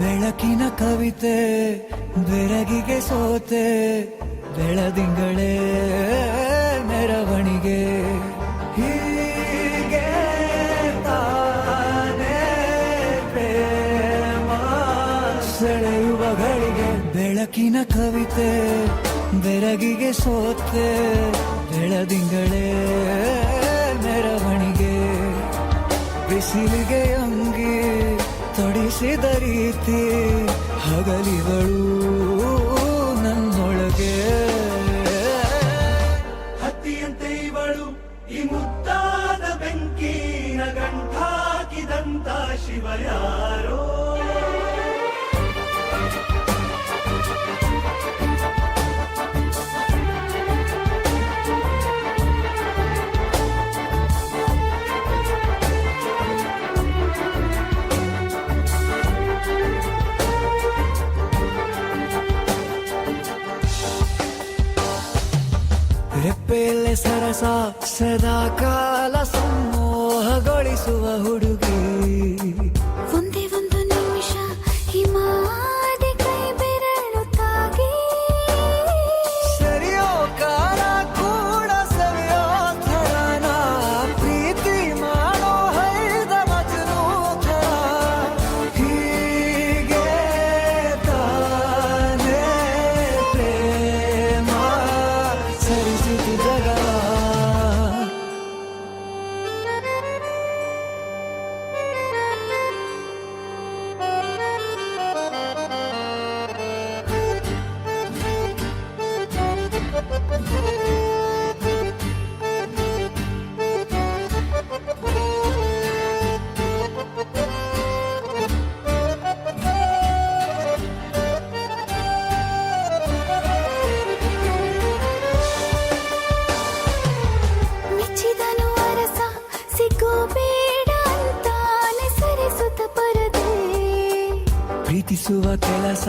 ಬೆಳಕಿನ ಕವಿತೆ, ಬೆರಗಿಗೆ ಸೋತೆ, ಬೆಳದಿಂಗಳೇ ಮೆರವಣಿಗೆ. ಹೀಗೆ ತಾನೇ ಪ್ರೇಮ ಬೆಳಕಿನ ಕವಿತೆ, ಬೆರಗಿಗೆ ಸೋತೆ, ಬೆಳದಿಂಗಳೇ ಮೆರವಣಿಗೆ. ಬಿಸಿಲಿಗೆ ತೊಡಿಸಿದ ರೀತಿ ಹಗಲಿಗಳು ನನ್ನೊಳಗೆ. ಹತ್ತಿಯಂತೆ ಇವಳು ಈ ಮುತ್ತಾದ ಬೆಂಕಿನ ಶಿವ ರೆಪ್ಪೆಯಲ್ಲೇ ಸರಸ ಸದಾ ಕಾಲ ಸಂಮೋಹಗೊಳಿಸುವ ಹುಡುಗಿ. ಪ್ರೀತಿಸುವ ಕೆಲಸ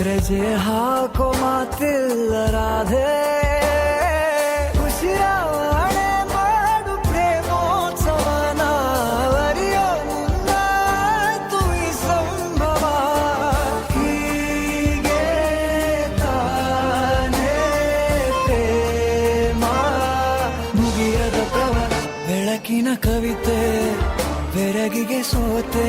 ರಜೆ ಹಾಕೋ ಮಾತಿಲ್ಲ ರಾಧೆ. ಉಸಿರಾವಣೆ ಮಾಡು ಮುಗಿಯದ ಬೆಳಕಿನ ಕವಿತೆ ಬೆರಗಿಗೆ ಸೋತೆ.